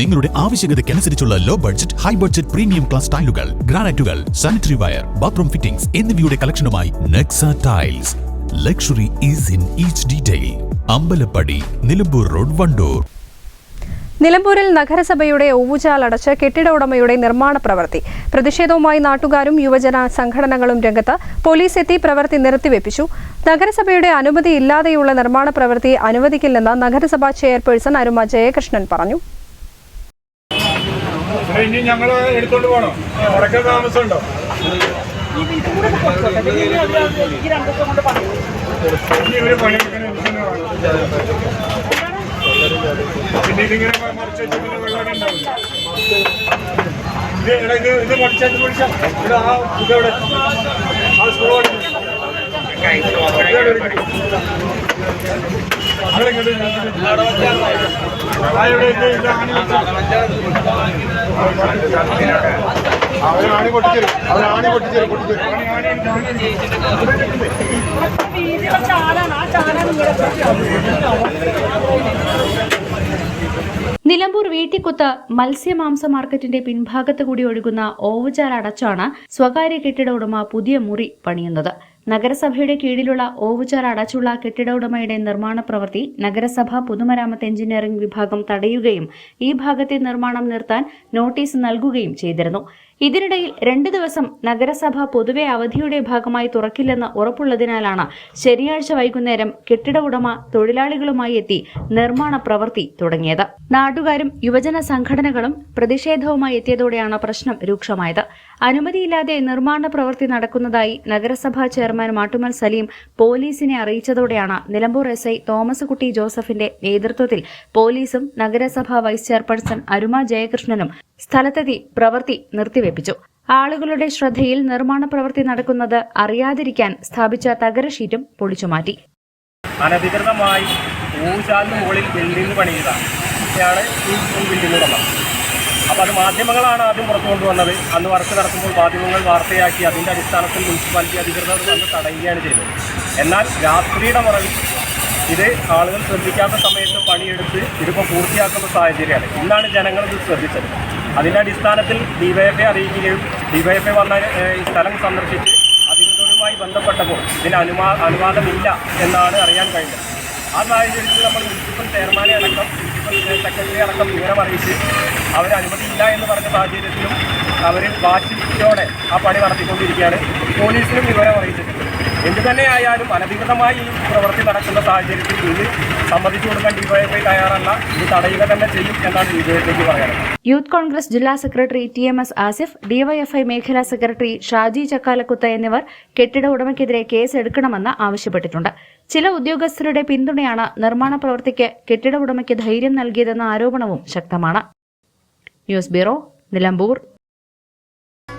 നിങ്ങളുടെ ആവശ്യകതയ്ക്കനുസരിച്ചുള്ള low budget high budget premium class ടൈലുകൾ ഗ്രാനൈറ്റുകൾ സാനിറ്ററി വയർ ബാത്റൂം ഫിറ്റിംഗ്സ് എന്നിവയുടെ കളക്ഷനുമായി Nexa tiles luxury is in each detail Ambalappadi Nilambur road Wandoor. നിലമ്പൂരിൽ നഗരസഭയുടെ ഊവുചാൽ അടച്ച് കെട്ടിട ഉടമയുടെ നിർമ്മാണ പ്രവൃത്തി. പ്രതിഷേധവുമായി നാട്ടുകാരും യുവജന സംഘടനകളും രംഗത്ത് പോലീസ് എത്തി പ്രവൃത്തി നിർത്തിവെപ്പിച്ചു. നഗരസഭയുടെ അനുമതിയില്ലാതെയുള്ള നിർമ്മാണ പ്രവൃത്തി അനുവദിക്കില്ലെന്ന് നഗരസഭാ ചെയർപേഴ്സൺ അരുമ ജയകൃഷ്ണൻ പറഞ്ഞു. ഇനി ഞങ്ങൾ എടുത്തോണ്ട് പോണോ? അവിടെ താമസമുണ്ടോ? ഇനി ഇവർ പണിയെടുക്കുന്ന മനുഷ്യനെ വേണം. പിന്നെ ഇതിങ്ങനെ മറിച്ച് വെച്ച് പിന്നെ വെള്ളമൊക്കെ ഉണ്ടാവില്ല. ഇത് ഇത് മറിച്ചാൽ പിടിച്ച ഇത് ആ ഇതവിടെ? ആ സ്കൂൾ അവരാണി പൊട്ടിച്ചേരും അവരാണി പൊട്ടിച്ചേരും പൊട്ടിച്ചേരും നിലമ്പൂർ വീട്ടിക്കുത്ത് മത്സ്യമാംസ മാർക്കറ്റിന്റെ പിൻഭാഗത്ത് കൂടി ഒഴുകുന്ന ഓവുചാൽ അടച്ചാണ് സ്വകാര്യ കെട്ടിട ഉടമ പുതിയ മുറി പണിയുന്നത്. നഗരസഭയുടെ കീഴിലുള്ള ഓവുചാർ അടച്ചുള്ള കെട്ടിട ഉടമയുടെ നിർമ്മാണ പ്രവൃത്തി നഗരസഭ പൊതുമരാമത്ത് എഞ്ചിനീയറിംഗ് വിഭാഗം തടയുകയും ഈ ഭാഗത്തെ നിർമ്മാണം നിർത്താൻ നോട്ടീസ് നൽകുകയും ചെയ്തിരുന്നു. ഇതിനിടയിൽ രണ്ട് ദിവസം നഗരസഭ പൊതുവെ അവധിയുടെ ഭാഗമായി തുറക്കില്ലെന്ന് ഉറപ്പുള്ളതിനാലാണ് ശനിയാഴ്ച വൈകുന്നേരം കെട്ടിട ഉടമ തൊഴിലാളികളുമായി എത്തി നിർമ്മാണ പ്രവൃത്തി തുടങ്ങിയത്. നാട്ടുകാരും യുവജന സംഘടനകളും പ്രതിഷേധവുമായി എത്തിയതോടെയാണ് പ്രശ്നം രൂക്ഷമായത്. അനുമതിയില്ലാതെ നിർമ്മാണ പ്രവൃത്തി നടക്കുന്നതായി നഗരസഭാ ചെയർമാൻ മാട്ടുമൽ സലീം പോലീസിനെ അറിയിച്ചതോടെയാണ് നിലമ്പൂർ എസ് ഐ തോമസ് കുട്ടി ജോസഫിന്റെ നേതൃത്വത്തിൽ പോലീസും നഗരസഭാ വൈസ് ചെയർപേഴ്സൺ അരുമ ജയകൃഷ്ണനും സ്ഥലത്തെത്തി പ്രവൃത്തി നിർത്തിവെപ്പിച്ചു ആളുകളുടെ ശ്രദ്ധയിൽ നിർമ്മാണ പ്രവൃത്തി നടക്കുന്നത് അറിയാതിരിക്കാൻ സ്ഥാപിച്ച തകര ഷീറ്റും പൊളിച്ചുമാറ്റി. അനധികൃതമായി മുകളിൽ ബിൽഡിംഗ് പണിയതാണ് ഈ അപ്പോൾ അത് മാധ്യമങ്ങളാണ് ആദ്യം പുറത്തു കൊണ്ടുവന്നത്. അന്ന് വർക്ക് നടക്കുമ്പോൾ മാധ്യമങ്ങൾ വാർത്തയാക്കി അതിന്റെ അടിസ്ഥാനത്തിൽ മുനിസിപ്പാലിറ്റി അധികൃതർ വന്ന് തടയുകയാണ് ചെയ്തത്. എന്നാൽ രാത്രിയുടെ മറവിൽ ഇത് ആളുകൾ ശ്രദ്ധിക്കാത്ത സമയത്ത് പണിയെടുത്ത് ഇതിപ്പോൾ പൂർത്തിയാക്കുന്ന സാഹചര്യമാണ്. ഇന്നാണ് ജനങ്ങൾ ഇത് ശ്രദ്ധിച്ചത്. അതിന്റെ അടിസ്ഥാനത്തിൽ ഡിവൈഎഫ്ഐ അറിയിക്കുകയും ഡിവൈഎഫ്ഐ വന്ന ഈ സ്ഥലം സന്ദർശിച്ച് അധികൃതരുമായി ബന്ധപ്പെട്ടപ്പോൾ ഇതിന് അനുവാ അനുവാദമില്ല എന്നാണ് അറിയാൻ കഴിഞ്ഞത്. ആ സാഹചര്യത്തിൽ നമ്മൾ മുനിസിപ്പൽ ചെയർമാനെ അടക്കം മുനിസിപ്പൽ സെക്രട്ടറി അടക്കം വിവരം അറിയിച്ച് അവർ അനുമതിയില്ല എന്ന് പറഞ്ഞ സാഹചര്യത്തിലും അവർ വാശിയോടെ ആ പണി നടത്തിക്കൊണ്ടിരിക്കുകയാണ്. പോലീസിനും വിവരം അറിയിച്ചിട്ടുണ്ട്. എന്തു തന്നെയായാലും അനധികൃതമായി ഈ പ്രവൃത്തി നടക്കുന്ന സാഹചര്യത്തിൽ ഇനി സമ്മതിച്ചു കൊടുക്കാൻ ഡിവൈഎഫ്ഐ തയ്യാറല്ല. ഇത് തടയുക തന്നെ ചെയ്യും എന്നാണ് ഡിവൈഎഫ്ഐക്ക് പറയാനുള്ളത് യൂത്ത് കോൺഗ്രസ് ജില്ലാ secretary T M S Asif DYFI മേഖലാ സെക്രട്ടറി ഷാജി ചക്കാലക്കുത്ത എന്നിവർ കെട്ടിട ഉടമയ്ക്കെതിരെ കേസ് എടുക്കണമെന്ന് ആവശ്യപ്പെട്ടിട്ടുണ്ട്. ചില ഉദ്യോഗസ്ഥരുടെ പിന്തുണയാണ് നിർമ്മാണ പ്രവൃത്തിക്ക് കെട്ടിട ഉടമയ്ക്ക് ധൈര്യം നൽകിയതെന്ന ആരോപണവും ശക്തമാണ്. News bureau Nilambur.